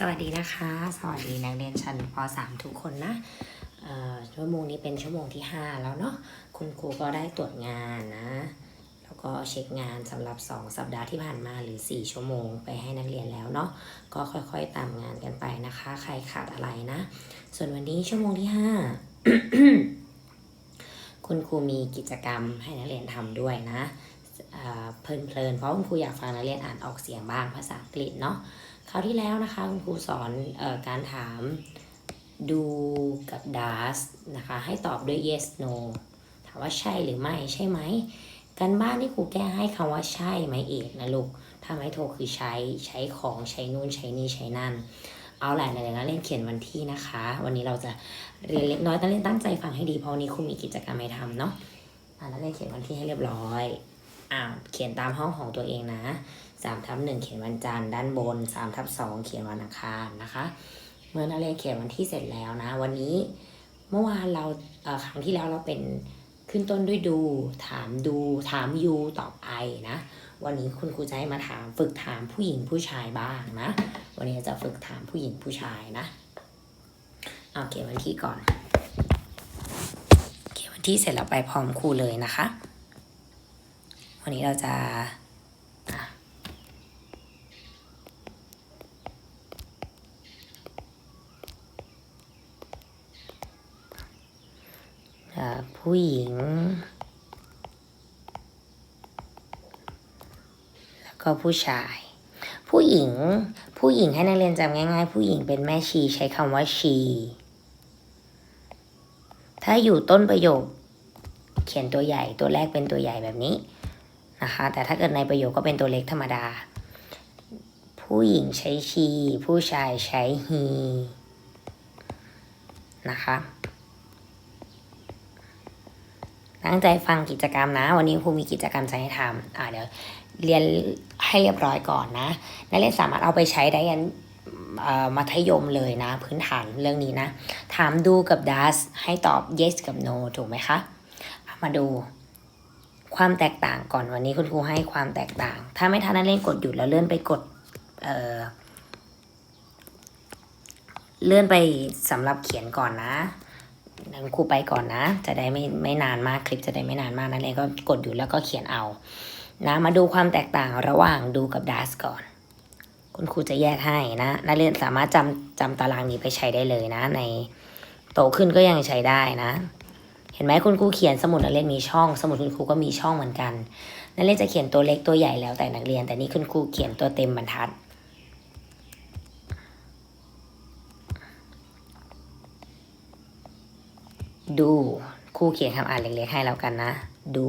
สวัสดีนะคะ สวัสดีนักเรียนชั้นป .3 ทุกคนนะชั่วโมงนี้เป็นชั่วโมงที่ 5 แล้วเนาะคุณครูก็ได้ตรวจงานนะ แล้วก็เช็คงานสำหรับ 2 สัปดาห์ที่ผ่านมาหรือ 4 ชั่วโมงไปให้นักเรียนแล้วเนาะก็ค่อยๆตามงานกันไปนะคะ ใครขาดอะไรนะ ส่วนวันนี้ชั่วโมงที่ 5 คุณครูมีกิจกรรมให้นักเรียนทำด้วยนะเอ่อเพลินๆเพราะคุณครูอยากฟังนักเรียนอ่านออกเสียงบ้างภาษาอังกฤษเนาะ คราวที่แล้วนะคะคุณครูสอนออการถามดูกับ does นะคะ ให้ตอบด้วย yes no ถามว่าใช่หรือไม่ใช่ไหมการบ้านที่ครูแก้ให้คำว่าใช่ไหมเอกนะลูกถ้าไม่โทรคือใช้ใช้ของใช้นู่นใช้นี่ใช้นั่น เอาแหละในนักเรียนเขียนวันที่นะคะ วันนี้เราจะเรียนเล็กน้อยนักเรียนตั้งใจฟังให้ดีเพราะวันนี้ครูมีกิจกรรมให้ทำเนาะอ่านักเรียนเขียนวันที่ให้เรียบร้อยอ่าเขียนตามห้องของตัวเองนะ สามทับหนึ่งเขียนวันจันทร์ด้านบนสามทับสองเขียนวันอังคารนะคะ เมื่อนักเรียนเขียนวันที่เสร็จแล้วนะ วันนี้เมื่อวานเราเครั้งที่แล้วเราเป็นขึ้นต้นด้วยดู ถามดู ถามยูตอบไอนะ วันนี้คุณครูจะให้มาถามฝึกถามผู้หญิงผู้ชายบ้างนะ วันนี้จะฝึกถามผู้หญิงผู้ชายนะเอาเขียนวันที่ก่อน เขียนวันที่เสร็จแล้วไปพร้อมครูเลยนะคะ วันนี้เราจะ เอ่อ ผู้หญิง แล้วก็ผู้ชาย ผู้หญิง ผู้หญิงให้นักเรียนจำง่าย ๆ ผู้หญิงเป็นแม่ชีใช้คำว่า she ถ้าอยู่ต้นประโยค เขียนตัวใหญ่ตัวแรกเป็นตัวใหญ่แบบนี้นะคะ แต่ถ้าเกิดในประโยคก็เป็นตัวเล็กธรรมดา ผู้หญิงใช้ she ผู้ชายใช้ he นะคะ ตั้งใจฟังกิจกรรมนะ วันนี้ครูมีกิจกรรมจะให้ทำอ่าเดี๋ยวเรียนให้เรียบร้อยก่อนนะ นักเรียนสามารถเอาไปใช้ได้ยันมัธยมเลยนะ พื้นฐานเรื่องนี้นะ ถามดูกับ does ให้ตอบ yes กับ no ถูกไหมคะามาดูความแตกต่างก่อนวันนี้คุณครูให้ความแตกต่าง ถ้าไม่ทันนักเรียนกดหยุดแล้วเลื่อนไปกดเออเลื่อนไปสำหรับเขียนก่อนนะ งั้นครูไปก่อนนะ จะได้ไม่ไม่นานมากคลิปจะได้ไม่นานมากนักเรียนก็กดอยู่แล้วก็เขียนเอานะมาดูความแตกต่างระหว่างดูกับดัสก่อน คุณครูจะแยกให้นะนักเรียนสามารถจำจำตารางนี้ไปใช้ได้เลยนะ ในโตขึ้นก็ยังใช้ได้นะ เห็นไหมคุณครูเขียนสมุดนักเรียนมีช่อง สมุดคุณครูก็มีช่องเหมือนกัน นักเรียนจะเขียนตัวเล็กตัวใหญ่แล้วแต่นักเรียน แต่นี่คุณครูเขียนตัวเต็มบรรทัด ดูครูเขียนคำอ่านเล็กๆให้แล้วกันนะ ดู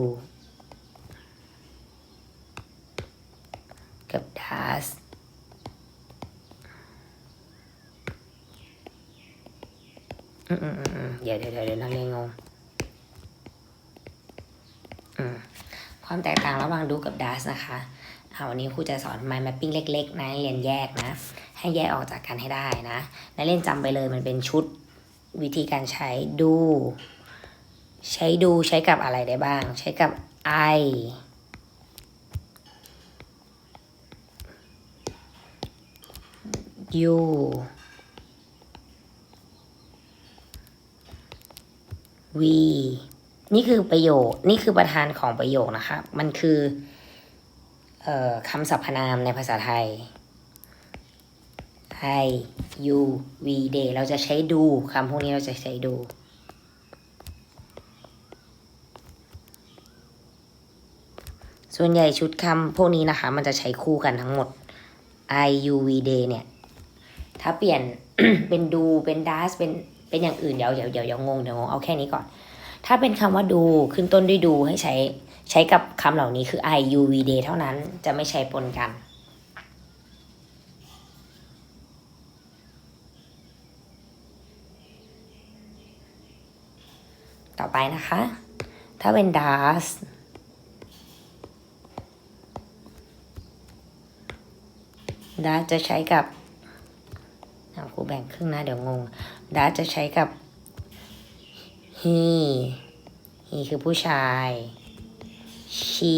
กับ does อืมอืมอืมเดี๋ยวเดี๋ยวเดี๋ยวนักเรียนงงอืมความแตกต่างระหว่างดูกับ does นะคะเอาวันนี้ครูจะสอน mind mapping เล็ก ๆ นะเรียนแยกนะ ให้แยกออกจากกันให้ได้นะนักเรียนจำไปเลยมันเป็นชุด วิธีการใช้ดู ใช้ดูใช้กับอะไรได้บ้าง ใช้กับ I you we นี่คือประโยค นี่คือประธานของประโยคนะคะมันคือออคำสรรพนามในภาษาไทย I you we they เราจะใช้ดูคำพวกนี้เราจะใช้ดู ส่วนใหญ่ชุดคำพวกนี้นะคะ มันจะใช้คู่กันทั้งหมด I you we they เนี่ย ถ้าเปลี่ยนเป็นดูเป็น does เป็นเป็นอย่างอื่นเดี๋ยวเดี๋ยวเดี๋ยวเดี๋ยวงงเดี๋ยวงงเอาแค่นี้ก่อน ถ้าเป็นคำว่าดูขึ้นต้นด้วยดูให้ใช้ใช้กับคำเหล่านี้คือ I you we they เท่านั้นจะไม่ใช้ปนกัน ต่อไปนะคะ ถ้าเป็น does does จะใช้กับครูแบ่งครึ่งนะเดี๋ยวงง does จะใช้กับ he he คือผู้ชาย she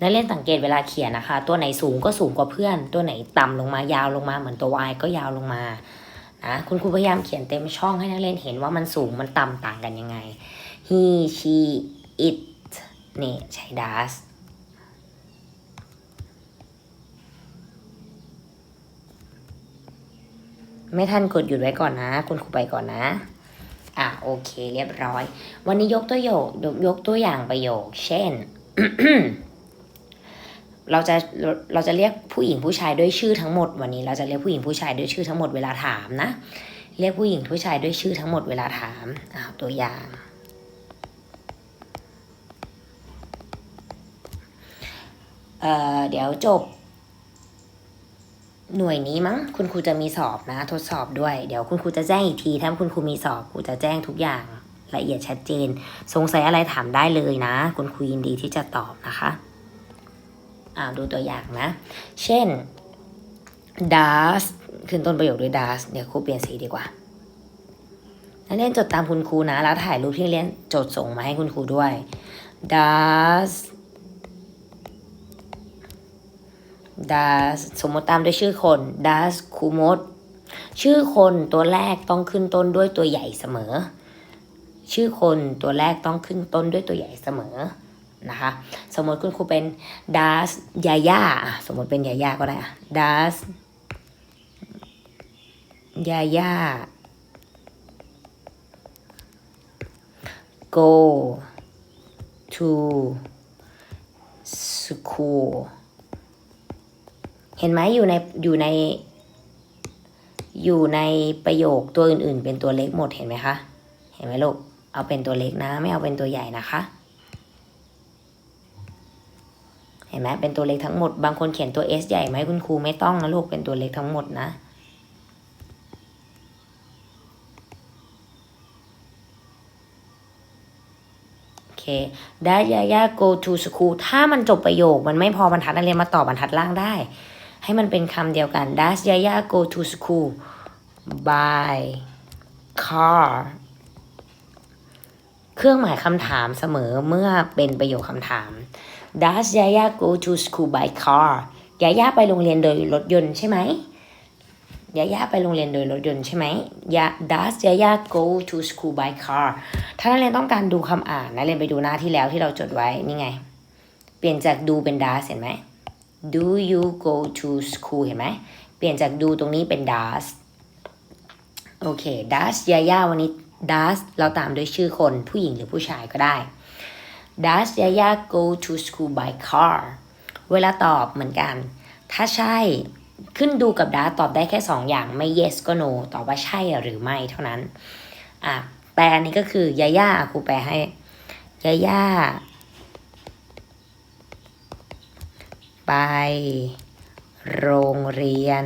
นักเรียนสังเกตเวลาเขียนนะคะ ตัวไหนสูงก็สูงกว่าเพื่อน ตัวไหนต่ำลงมายาวลงมาเหมือนตัว y ก็ยาวลงมา นะคุณครูพยายามเขียนเต็มช่องให้นักเรียนเห็นว่ามันสูงมันต่ำต่างกันยังไง he she it นี่ใช้ does ไม่ทันกดหยุดไว้ก่อนนะ คุณครูไปก่อนนะ อะโอเคเรียบร้อย วันนี้ยกตัวโยกยกตัวอย่างประโยค เช่น เราจะเราจะเรียกผู้หญิงผู้ชายด้วยชื่อทั้งหมดวันนี้ เราจะเรียกผู้หญิงผู้ชายด้วยชื่อทั้งหมดเวลาถามนะ เรียกผู้หญิงผู้ชายด้วยชื่อทั้งหมดเวลาถามอ่าตัวอย่าง เอ่อเดี๋ยวจบ หน่วยนี้มั้งคุณครูจะมีสอบนะ ทดสอบด้วย เดี๋ยวคุณครูจะแจ้งอีกที ถ้าคุณครูมีสอบครูจะแจ้งทุกอย่างละเอียดชัดเจน สงสัยอะไรถามได้เลยนะ คุณครูยินดีที่จะตอบนะคะ อ่าดูตัวอย่างนะ เช่น does ขึ้นต้นประโยคด้วย does เดี๋ยวครูเปลี่ยนสีดีกว่านักเรียนจดตามคุณครูนะ แล้วถ่ายรูปที่เรียนจดส่งมาให้คุณครูด้วย does does สมมติตามด้วยชื่อคน does ครูมด ชื่อคนตัวแรกต้องขึ้นต้นด้วยตัวใหญ่เสมอ ชื่อคนตัวแรกต้องขึ้นต้นด้วยตัวใหญ่เสมอ นะคะ สมมติคุณครูเป็น does ยาย่าสมมติเป็นยาย่าก็ได้อะ does ยาย่า go to school เห็นไหมอยู่ในอยู่ในอยู่ในประโยคตัวอื่นๆ เป็นตัวเล็กหมดเห็นไหมคะ เห็นไหมลูก เอาเป็นตัวเล็กนะ ไม่เอาเป็นตัวใหญ่นะคะ เห็นไหมเป็นตัวเล็กทั้งหมด บางคนเขียนตัว S ใหญ่ไหมคุณครูไม่ต้องนะลูกเป็นตัวเล็กทั้งหมดนะโอเคได้ยาย่า go to school ถ้ามันจบประโยค มันไม่พอบรรทัดนักเรียนมาต่อบรรทัดล่างได้ ให้มันเป็นคำเดียวกัน Does Yaya go to school by car เครื่องหมายคำถามเสมอเมื่อเป็นประโยคคำถาม Does Yaya go to school by car ยาย่าไปโรงเรียนโดยรถยนต์ใช่ไหมยาย่าไปโรงเรียนโดยรถยนต์ใช่ไหมยา Does Yaya go to school by car ถ้านักเรียนต้องการดูคำอ่านนักเรียนไปดูหน้าที่แล้วที่เราจดไว้นี่ไง เปลี่ยนจากดูเป็น does เห็นไหม do you go to school เห็นไหม เปลี่ยนจากดูตรงนี้เป็น does โอเค does ยาย่าวันนี้ does เราตามด้วยชื่อคนผู้หญิงหรือผู้ชายก็ได้ does ยาย่า go to school by car เวลาตอบเหมือนกัน ถ้าใช่ขึ้นดูกับ does ตอบได้แค่2อย่างไม่ yes ก็ no ตอบว่าใช่หรือไม่เท่านั้นอะแปลนี้ก็คือยาย่าครูแปลให้ยาย่าไปโรงเรียน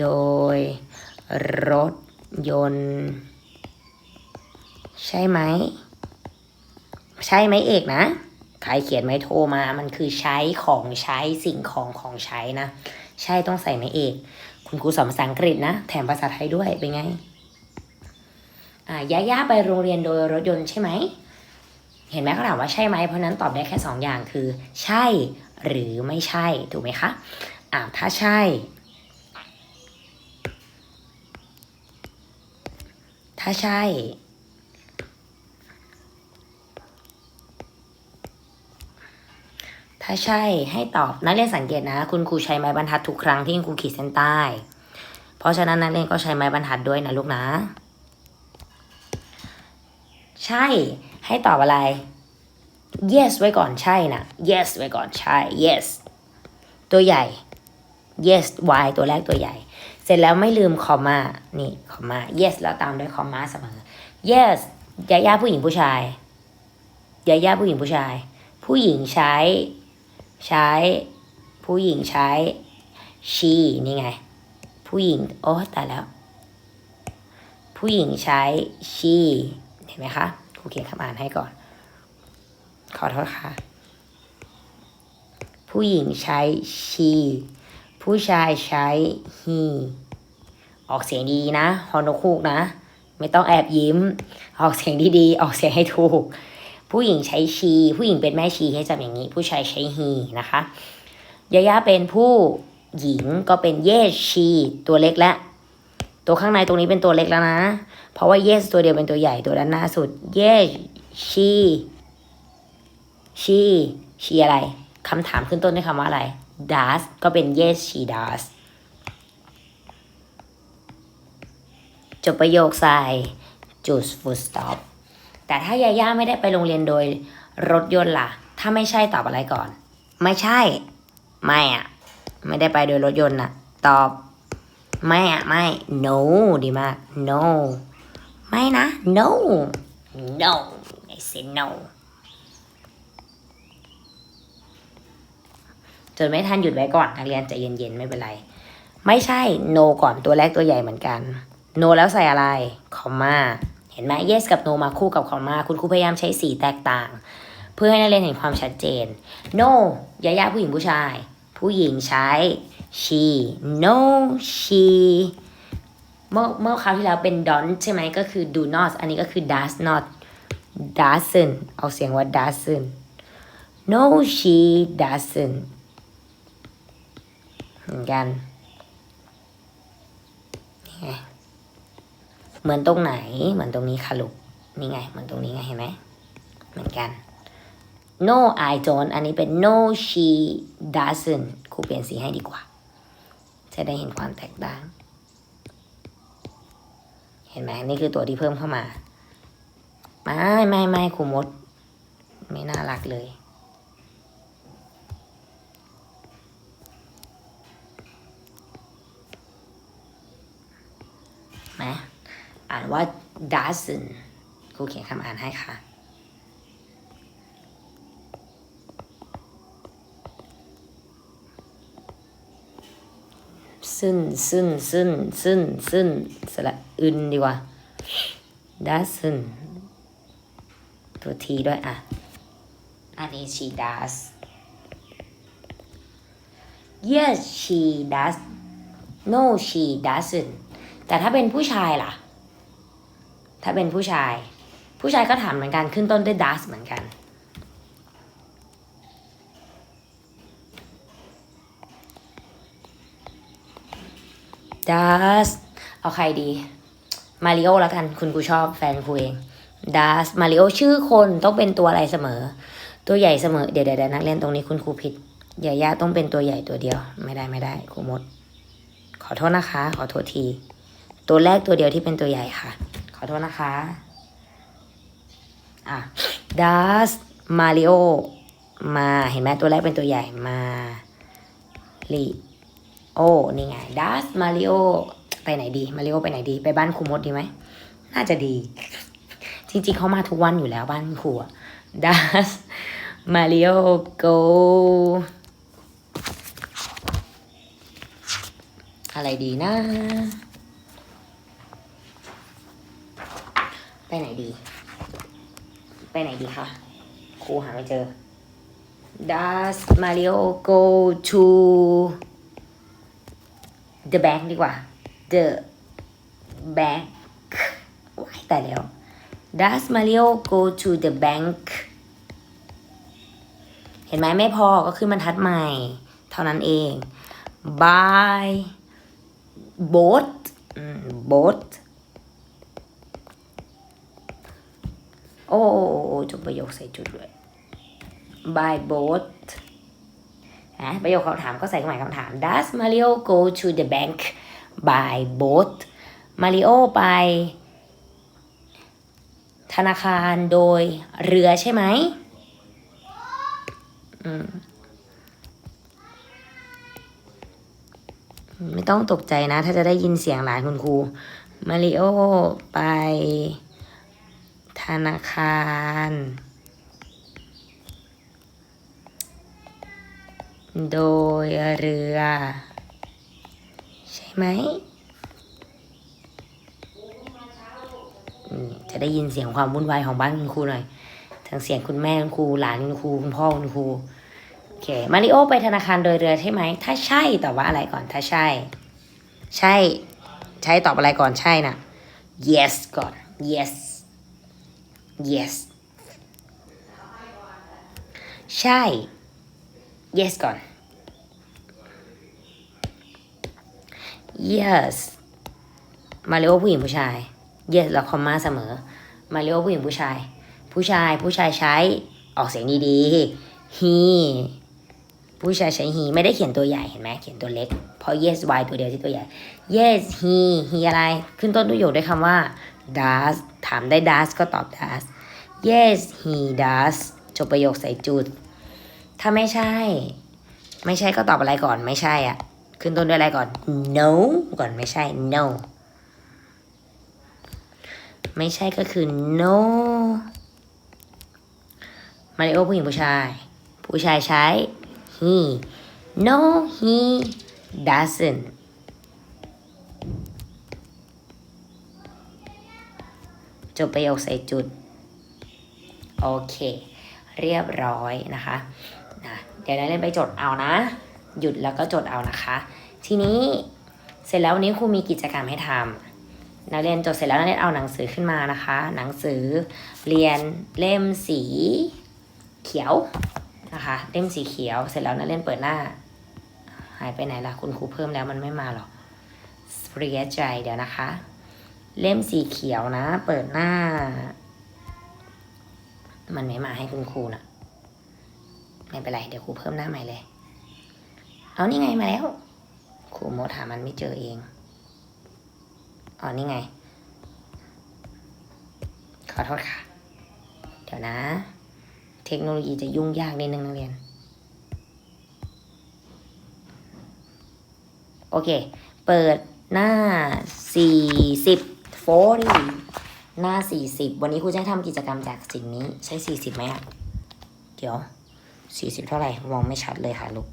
โดยรถยนต์ ใช่ไหม ใช่ไหมเอกนะใครเขียนไม่โทรมา มันคือใช้ของใช้สิ่งของของใช้นะ ใช่ต้องใส่ไหมเอก คุณครูสอนภาษาอังกฤษนะ แถมภาษาไทยด้วย เป็นไง อ่าย่าย่าไปโรงเรียนโดยรถยนต์ใช่ไหม เห็นไหมเขาถามว่าใช่ไหม เพราะฉะนั้นตอบได้แค่สองอย่างคือ ใช่หรือไม่ใช่ ถูกไหมคะ อ่าถ้าใช่ ถ้าใช่ ถ้าใช่ให้ตอบนักเรียนสังเกตนะ คุณครูใช้ไม้บรรทัดทุกครั้งที่คุณครูขีดเส้นใต้ เพราะฉะนั้นนักเรียนก็ใช้ไม้บรรทัดด้วยนะลูกนะ ใช่ให้ตอบอะไร yes ไว้ก่อนใช่นะ yes ไว้ก่อนใช่ yes ตัวใหญ่ yes y ตัวแรกตัวใหญ่ เสร็จแล้วไม่ลืมคอมมานี่คอมมา yes แล้วตามด้วยคอมมาเสมอ yes ยาย่าผู้หญิงผู้ชายยาย่าผู้หญิงผู้ชาย ผู้หญิงใช้ ใช้ ผู้หญิงใช้ she นี่ไง ผู้หญิง โอ้ตายแล้ว ผู้หญิงใช้ she เห็นไหมคะครูเขียนคำอ่านให้ก่อน ขอโทษค่ะ ผู้หญิงใช้ she ผู้ชายใช้ he ออกเสียงดีนะ ฮอนกคูกนะ ไม่ต้องแอบยิ้ม ออกเสียงดีๆ ออกเสียงให้ถูก ผู้หญิงใช้ she ผู้หญิงเป็นแม่ชีให้จำอย่างนี้ ผู้ชายใช้ he นะคะยาย่าเป็นผู้หญิงก็เป็น yes she ตัวเล็กและ ตัวข้างในตรงนี้เป็นตัวเล็กแล้วนะ เพราะว่า yes ตัวเดียวเป็นตัวใหญ่ตัวด้านหน้าสุด yes she she she อะไรคำถามขึ้นต้นด้วยคำว่าอะไร does ก็เป็น yes she does จบประโยคใส่จุด full stop แต่ถ้ายาย่าไม่ได้ไปโรงเรียนโดยรถยนต์ล่ะ ถ้าไม่ใช่ตอบอะไรก่อน ไม่ใช่ ไม่อะไม่ได้ไปโดยรถยนต์น่ะ ตอบ ไม่อะไม่ no ดีมาก no ไม่นะ no no I say no จนไม่ทันหยุดไว้ก่อนนักเรียนใจเย็นๆ ไม่เป็นไร ไม่ใช่ no ก่อนตัวแรกตัวใหญ่เหมือนกัน no แล้วใส่อะไร คอมมา ห็นไหม yes กับ no มาคู่กับคอมมา คุณครูพยายามใช้สีแตกต่าง เพื่อให้นักเรียนเห็นความชัดเจน no ยาย่าผู้หญิงผู้ชาย ผู้หญิงใช้ she no she เมื่อเมื่อคราวที่แล้วเป็น don't ใช่ไหมก็คือ do not อันนี้ก็คือ does not doesn't เอาเสียงว่า doesn't no she doesn't เหมือนกันนี่ไง เหมือนตรงไหน เหมือนตรงนี้ค่ะลูก นี่ไง เหมือนตรงนี้ไงเห็นไหม เหมือนกัน no I don't อันนี้เป็น no she doesn't ครูเปลี่ยนสีให้ดีกว่า จะได้เห็นความแตกต่าง เห็นไหมนี่คือตัวที่เพิ่มเข้ามา ไม่ไม่ไม่ครูมด ไม่น่ารักเลยไหม อ่านว่า doesn't ครูเขียนคำอ่านให้ค่ะ ซึ่นซึ่นซึ่นซึ่นซึ่นสระอึนดีกว่า doesn't ตัวทีด้วยอะ อันนี้ she does yes she does no she doesn't แต่ถ้าเป็นผู้ชายล่ะ ถ้าเป็นผู้ชาย ผู้ชายก็ถามเหมือนกันขึ้นต้นด้วย does เหมือนกัน does เอาใครดี มาริโอล้วกัน คุณกูชอบแฟนครูเอง does มาริโอชื่อคนต้องเป็นตัวอะไรเสมอ ตัวใหญ่เสมอ เดี๋ยวเดี๋ยวนักเรียนตรงนี้คุณครูผิดย่ายาต้องเป็นตัวใหญ่ตัวเดียว ไม่ได้ไม่ได้ครูมด ขอโทษนะคะ ขอโทษที ตัวแรกตัวเดียวที่เป็นตัวใหญ่ค่ะ อโทษนะคะ อะ does Mario มาเห็นไหมตัวแรกเป็นตัวใหญ่มาลีโอนี่ไง does Mario ไปไหนดี Mario ไปไหนดี ไปบ้านครูมดดีไหม น่าจะดี จริงๆเขามาทุกวันอยู่แล้วบ้านครู does Mario go อะไรดีนะ ไปไหนดี ไปไหนดีคะครูหาไม่เจอ Does Mario go to the bank ดีกว่า the bank ว้ายแต่แล้ว Does Mario go to the bank เห็นไหมไม่พอก็ขึ้นบรรทัดใหม่ เท่านั้นเอง by boat boat โอ้โอ้จบประโยคใส่จุดด้วย by boat นะประโยคคำถามก็ใส่หมายคำถาม Does Mario go to the bank by boat Mario ไป ธนาคารโดยเรือใช่ไหมอืมไม่ต้องตกใจนะ ถ้าจะได้ยินเสียงหลานคุณครู มาริโอไป นาคาร โดยเรือ ใช่ไหมอืมจะได้ยินเสียงความวุ่นวายของบ้านคุณครูหน่อย ทั้งเสียงคุณแม่คุณครูหลานคุณครูคุณพ่อคุณครู โอเค มาริโอไปธนาคารโดยเรือใช่ไหม ถ้าใช่ตอบว่าอะไรก่อน ถ้าใช่ ใช่ ใช่ตอบอะไรก่อน ใช่นะ yes ก่อน yes yes ใช่ yes ก่อน yes มาเริโอผู้หญิงผู้ชาย yes แล้วคอมมาเสมอ มาเริโอผู้หญิงผู้ชาย ผู้ชายผู้ชายใช้ออกเสียงดีๆ he ผู้ชายใช้ he ไม่ได้เขียนตัวใหญ่เห็นไหมเขียนตัวเล็ก เพราะ yes y ตัวเดียวที่ตัวใหญ่ yes he he อะไร ขึ้นต้นประโยคด้วยคำว่า does ถามได้ does ก็ตอบ does yes he does จบประโยคใส่จุด ถ้าไม่ใช่ ไม่ใช่ก็ตอบอะไรก่อนไม่ใช่อะ ขึ้นต้นด้วยอะไรก่อน no ก่อนไม่ใช่ no ไม่ใช่ก็คือ no มาริโอผู้หญิงผู้ชาย ผู้ชายใช้ he no he doesn't จบประโยคใส่จุด โอเค เรียบร้อยนะคะนะเดี๋ยวนักเรียนไปจดเอานะ หยุดแล้วก็จดเอานะคะ ทีนี้เสร็จแล้ววันนี้ครูมีกิจกรรมให้ทำนักเรียนจดเสร็จแล้วนักเรียนเอาหนังสือขึ้นมานะคะ หนังสือเรียนเล่มสีเขียวนะคะเล่มสีเขียวเสร็จแล้วนักเรียนเปิดหน้า หายไปไหนล่ะคุณครูเพิ่มแล้วมันไม่มาหรอกเรียใจเดี๋ยวนะคะ เล่มสีเขียวนะ เปิดหน้า มันไม่มาให้คุณครูนะไม่เป็นไร เดี๋ยวครูเพิ่มหน้าใหม่เลย เอานี่ไงมาแล้ว ครูโมดหามันไม่เจอเองอ๋อนี่ไง ขอโทษค่ะ เดี๋ยวนะ เทคโนโลยีจะยุ่งยากนิดนึงนักเรียน โอเค เปิดหน้า 40 40 หน้า 40 วันนี้ครูจะให้ทำกิจกรรมจากสิ่งนี้ใช้ 40ไหมอะเดี๋ยว 40 เท่าไหร่ มองไม่ชัดเลยค่ะลูก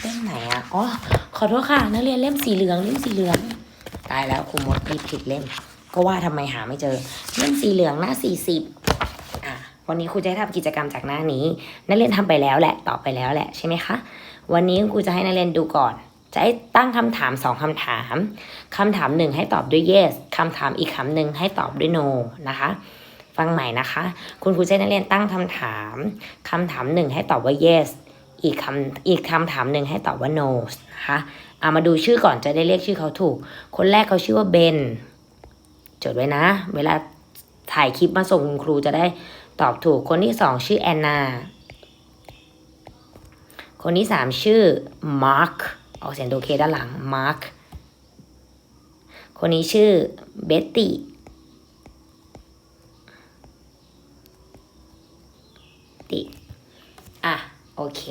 เล่มไหนอะอ๋อ ขอโทษค่ะ นักเรียนเล่มสีเหลืองเล่มสีเหลือง ตายแล้วครูมดรีบผิดเล่ม ก็ว่าทำไมหาไม่เจอ เล่มสีเหลืองหน้า 40อะวันนี้ครูจะให้ทำกิจกรรมจากหน้านี้ นักเรียนทำไปแล้วแหละตอบไปแล้วแหละใช่ไหมคะ วันนี้ครูจะให้นักเรียนดูก่อน จะให้ตั้งคำถามสองคำถามคำถามหนึ่งให้ตอบด้วย yes คำถามอีกคำหนึ่งให้ตอบด้วย no นะคะ ฟังใหม่นะคะ คุณครูจะให้นักเรียนตั้งคำถามคำถามหนึ่งให้ตอบว่า yes อีกคำอีกคำถามหนึ่งให้ตอบว่า no นะคะเอามาดูชื่อก่อนจะได้เรียกชื่อเขาถูก คนแรกเขาชื่อว่าเบนจดไว้นะ เวลาถ่ายคลิปมาส่งคุณครูจะได้ตอบถูก คนที่สองชื่อแอนนา คนที่สามชื่อมาร์คออกเสียงตัวเคด้านหลังมาร์คคนนี้ชื่อเบตตี้ติอะโอเค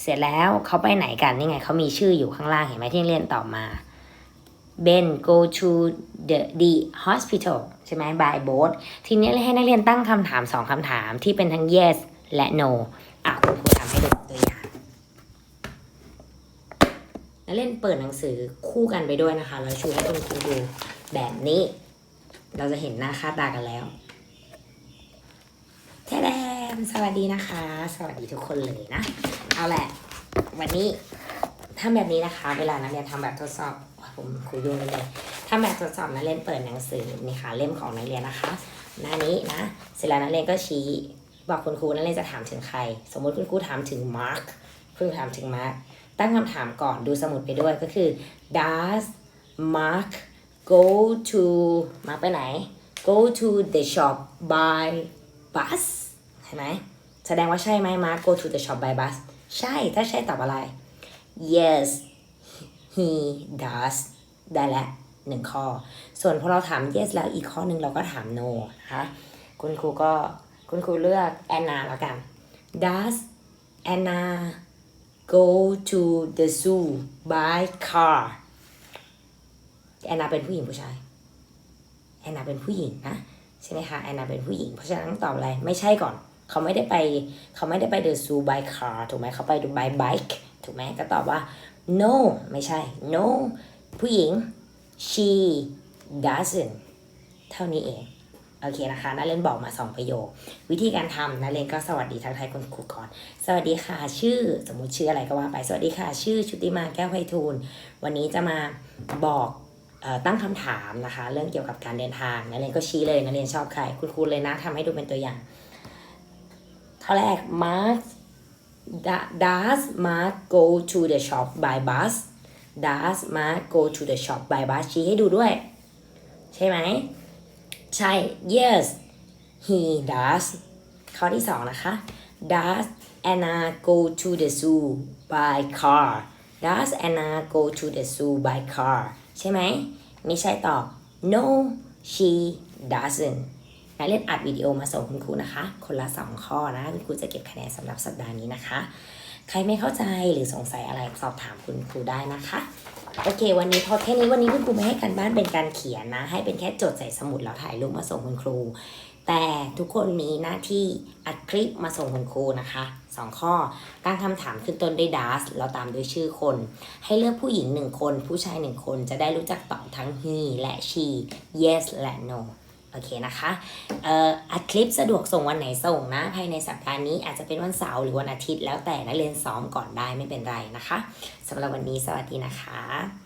เสร็จแล้วเขาไปไหนกันนี่ไงเขามีชื่ออยู่ข้างล่างเห็นไหมที่เรียนต่อมา Ben go to the the hospital ใช่ไหม by boat ทีนี้ให้นักเรียนตั้งคำถามสองคำถามที่เป็นทั้ง yes และ no อะคุณครูทำให้ดูตัวอย่าง นักเรียนเปิดหนังสือคู่กันไปด้วยนะคะ แล้วชูให้คุณครูดูแบบนี้ เราจะเห็นหน้าค่าตากันแล้วแทแดมสวัสดีนะคะ สวัสดีทุกคนเลยนะ เอาแหละ วันนี้ทำแบบนี้นะคะ เวลานักเรียนทำแบบทดสอบผมครูยุ่งเลยทำแบบทดสอบนักเรียนเปิดหนังสือนี่ค่ะเล่มของนักเรียนนะคะ หน้านี้นะ เสร็จแล้วนักเรียนก็ชี้บอกคุณครูนักเรียนจะถามถึงใคร สมมติคุณครูถามถึงมาร์คคุณครูถามถึงมาร์ค ตั้งคำถามก่อนดูสมุดไปด้วยก็คือ does Mark go to มาไปไหน go to the shop by bus ใช่ไหมแสดงว่าใช่ไหม Mark go to the shop by bus ใช่ ถ้าใช่ตอบอะไร yes he does ได้แล้วหนึ่งข้อ ส่วนพอเราถาม yes แล้วอีกข้อหนึ่งเราก็ถาม no นะคะ คุณครูก็คุณครูเลือกแอนนาแล้วกัน does Anna go to the zoo by car แอนนาเป็นผู้หญิงผู้ชายแอนนาเป็นผู้หญิงนะใช่ไหมคะแอนนาเป็นผู้หญิง เพราะฉะนั้นต้องตอบอะไรไม่ใช่ก่อน เขาไม่ได้ไปเขาไม่ได้ไป the zoo by car ถูกไหมเขาไป by bike ถูกไหมก็ตอบว่า no ไม่ใช่ no ผู้หญิง she doesn't เท่านี้เอง โอเคนะคะนักเรียนบอกมาสองประโยค วิธีการทำนักเรียนก็สวัสดีทักทายคุณครูก่อน สวัสดีค่ะชื่อสมมุติชื่ออะไรก็ว่าไป สวัสดีค่ะ ชื่อชุติมาแก้วไพฑูรย์วันนี้จะมาบอกตั้งคำถามนะคะ เรื่องเกี่ยวกับการเดินทางนักเรียนก็ชี้เลยนักเรียนชอบใครคุณครูเลยนะทำให้ดูเป็นตัวอย่างข้อแรก Mark does Mark go to the shop by bus does Mark go to the shop by bus ชี้ให้ดูด้วย ใช่ไหม ใช่ yes he does ข้อที่สองนะคะ does Anna go to the zoo by car does Anna go to the zoo by car ใช่ไหม ไม่ใช่ตอบ no she doesn't นักเรียนอัดวิดีโอมาส่งคุณครูนะคะ คนละ2ข้อนะ คุณครูจะเก็บคะแนนสำหรับสัปดาห์นี้นะคะ ใครไม่เข้าใจหรือสงสัยอะไรสอบถามคุณครูได้นะคะ โอเค วันนี้พอแค่นี้วันนี้คุณครูไม่ให้การบ้านเป็นการเขียนนะ ให้เป็นแค่จดใส่สมุดแล้วถ่ายรูปมาส่งคุณครู แต่ทุกคนมีหน้าที่อัดคลิปมาส่งคุณครูนะคะสองข้อตั้งคำถามขึ้นต้นด้วยดัสเราตามด้วยชื่อคน ให้เลือกผู้หญิงหนึ่งคน ผู้ชายหนึ่งคนจะได้รู้จักตอบทั้ง he และ she yes และ no โอเคนะคะเอ่ออัดคลิปสะดวกส่งวันไหนส่งนะ ภายในสัปดาห์นี้อาจจะเป็นวันเสาร์หรือวันอาทิตย์แล้วแต่นักเรียนซ้อมก่อนได้ไม่เป็นไรนะคะสำหรับวันนี้สวัสดีนะคะ